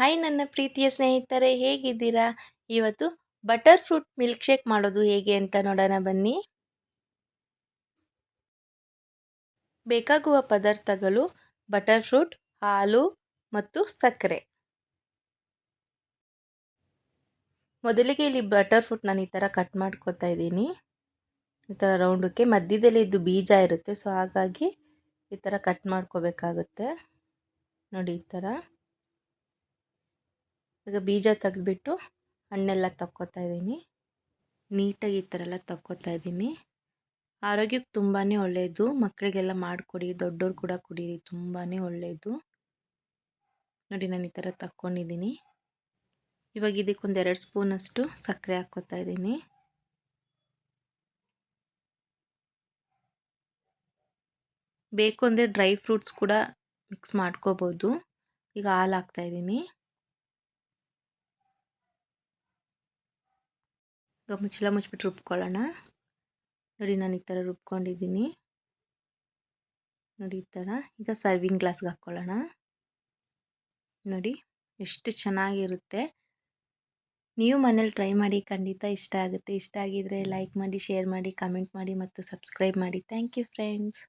Hi ನನ್ನ ಪ್ರೀತಿಯ ಸ್ನೇಹಿತರೆ, ಹೇಗಿದ್ದೀರಾ? ಇವತ್ತು ಬಟರ್ ಫ್ರೂಟ್ ಮಿಲ್ಕ್ ಶೇಕ್ ಮಾಡೋದು ಹೇಗೆ ಅಂತ ನೋಡೋಣ ಬನ್ನಿ. ಬೇಕಾಗುವ ಪದಾರ್ಥಗಳು ಬಟರ್ ಫ್ರೂಟ್, ಹಾಲು ಮತ್ತು ಸಕ್ಕರೆ. ಮೊದಲಿಗೆ ಇಲ್ಲಿ ಬಟರ್ ಫ್ರೂಟ್ ನಾನು ಈ ಥರ ಕಟ್ ಮಾಡ್ಕೊತಾ ಇದ್ದೀನಿ. ಈ ಥರ ರೌಂಡಕ್ಕೆ ಮಧ್ಯದಲ್ಲಿ ಇದು ಬೀಜ ಇರುತ್ತೆ, ಸೊ ಹಾಗಾಗಿ ಈ ಥರ ಕಟ್ ಮಾಡ್ಕೋಬೇಕಾಗುತ್ತೆ. ನೋಡಿ ಈ ಥರ. ಈಗ ಬೀಜ ತೆಗೆದ್ಬಿಟ್ಟು ಹಣ್ಣೆಲ್ಲ ತಕ್ಕೋತಾ ಇದ್ದೀನಿ. ನೀಟಾಗಿ ಈ ಥರ ಎಲ್ಲ ತಕ್ಕೋತಾ ಇದ್ದೀನಿ. ಆರೋಗ್ಯಕ್ಕೆ ತುಂಬಾ ಒಳ್ಳೆಯದು ಮಕ್ಕಳಿಗೆಲ್ಲ ಮಾಡಿಕೊಡಿ. ದೊಡ್ಡವ್ರು ಕೂಡ ಕುಡೀರಿ. ತುಂಬಾ ಒಳ್ಳೆಯದು ನೋಡಿ, ನಾನು ಈ ಥರ ತಕ್ಕೊಂಡಿದ್ದೀನಿ. ಇವಾಗ ಇದಕ್ಕೊಂದು ಎರಡು ಸ್ಪೂನಷ್ಟು ಸಕ್ಕರೆ ಹಾಕ್ಕೋತಾ ಇದ್ದೀನಿ. ಬೇಕು ಅಂದರೆ ಡ್ರೈ ಫ್ರೂಟ್ಸ್ ಕೂಡ ಮಿಕ್ಸ್ ಮಾಡ್ಕೋಬೋದು. ಈಗ ಹಾಲು ಹಾಕ್ತಾಯಿದ್ದೀನಿ ಈಗ ಮುಚ್ಚಳ ಮುಚ್ಚಿಬಿಟ್ಟು ರುಬ್ಕೊಳ್ಳೋಣ. ನೋಡಿ ನಾನು ಈ ಥರ ರುಬ್ಕೊಂಡಿದ್ದೀನಿ. ನೋಡಿ ಈ ಥರ. ಈಗ ಸರ್ವಿಂಗ್ ಗ್ಲಾಸ್ಗೆ ಹಾಕ್ಕೊಳ್ಳೋಣ. ನೋಡಿ ಎಷ್ಟು ಚೆನ್ನಾಗಿರುತ್ತೆ. ನೀವು ಮನೇಲಿ ಟ್ರೈ ಮಾಡಿ ಖಂಡಿತ ಇಷ್ಟ ಆಗುತ್ತೆ. ಇಷ್ಟ ಆಗಿದ್ದರೆ ಲೈಕ್ ಮಾಡಿ ಶೇರ್ ಮಾಡಿ ಕಮೆಂಟ್ ಮಾಡಿ ಮತ್ತು ಸಬ್ಸ್ಕ್ರೈಬ್ ಮಾಡಿ. Thank you friends